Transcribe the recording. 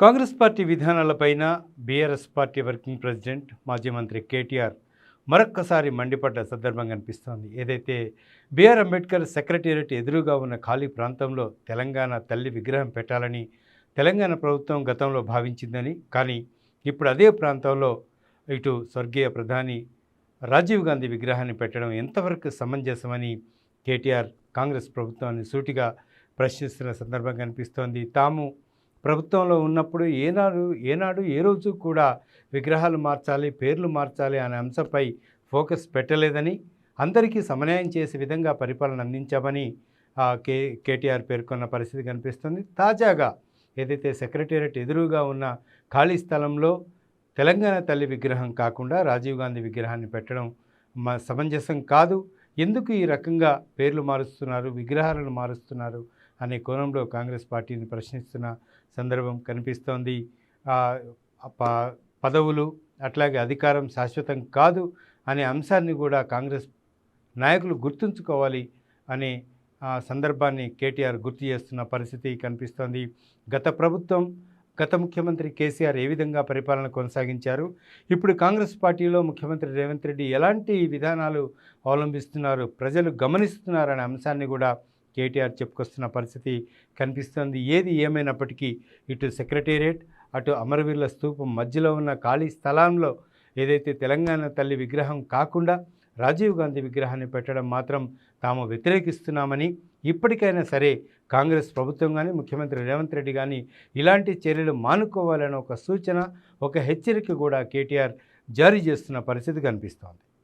Congress party విధానాలపైన BRS party working president మాజీ మంత్రి కేటీఆర్ మరొక్కసారి మండిపడ్డ సందర్భం కనిపిస్తోంది. ఏదైతే బీఆర్ అంబేద్కర్ సెక్రటేరియట్ ఎదురుగా ఉన్న ఖాళీ ప్రాంతంలో తెలంగాణ తల్లి విగ్రహం పెట్టాలని తెలంగాణ ప్రభుత్వం గతంలో భావించిందని కానీ ఇప్పుడు అదే ప్రాంతంలో ఇటు స్వర్గీయ ప్రధాని రాజీవ్ గాంధీ విగ్రహాన్ని పెట్టడం ఎంతవరకు సమంజసమని కేటీఆర్ కాంగ్రెస్ ప్రభుత్వాన్ని సూటిగా ప్రశ్నిస్తున్న సందర్భం కనిపిస్తోంది. తాము ప్రభుత్వంలో ఉన్నప్పుడు ఏనాడు ఏనాడు ఏ రోజు కూడా విగ్రహాలు మార్చాలి పేర్లు మార్చాలి అనే అంశంపై ఫోకస్ పెట్టలేదని అందరికీ సమన్వయం చేసే విధంగా పరిపాలన అందించామని ఆ, కే కేటీఆర్ పేర్కొన్న పరిస్థితి కనిపిస్తుంది. తాజాగా ఏదైతే సెక్రటేరియట్ ఎదురుగా ఉన్న ఖాళీ స్థలంలో తెలంగాణ తల్లి విగ్రహం కాకుండా రాజీవ్ గాంధీ విగ్రహాన్ని పెట్టడం మా సమంజసం కాదు. ఎందుకు ఈ రకంగా పేర్లు మారుస్తున్నారు విగ్రహాలను మారుస్తున్నారు అనే కోణంలో కాంగ్రెస్ పార్టీని ప్రశ్నిస్తున్న సందర్భం కనిపిస్తోంది. పదవులు అట్లాగే అధికారం శాశ్వతం కాదు అనే అంశాన్ని కూడా కాంగ్రెస్ నాయకులు గుర్తుంచుకోవాలి అనే ఆ, సందర్భాన్ని కేటీఆర్ గుర్తు చేస్తున్న పరిస్థితి కనిపిస్తోంది. గత ప్రభుత్వం గత ముఖ్యమంత్రి కేసీఆర్ ఏ విధంగా పరిపాలన కొనసాగించారు? ఇప్పుడు కాంగ్రెస్ పార్టీలో ముఖ్యమంత్రి రేవంత్ రెడ్డి ఎలాంటి విధానాలు అవలంబిస్తున్నారు? ప్రజలు గమనిస్తున్నారనే అంశాన్ని కూడా కేటీఆర్ చెప్పుకొస్తున్న పరిస్థితి కనిపిస్తోంది. ఏది ఏమైనప్పటికీ ఇటు సెక్రటేరియట్ అటు అమరవీరుల స్తూపం మధ్యలో ఉన్న ఖాళీ స్థలంలో ఏదైతే తెలంగాణ తల్లి విగ్రహం కాకుండా రాజీవ్ గాంధీ విగ్రహాన్ని పెట్టడం మాత్రం తాము వ్యతిరేకిస్తున్నామని ఇప్పటికైనా సరే కాంగ్రెస్ ప్రభుత్వం కానీ ముఖ్యమంత్రి రేవంత్ రెడ్డి కానీ ఇలాంటి చర్యలు మానుకోవాలనే ఒక సూచన ఒక హెచ్చరిక కూడా కేటీఆర్ జారీ చేస్తున్న పరిస్థితి కనిపిస్తోంది.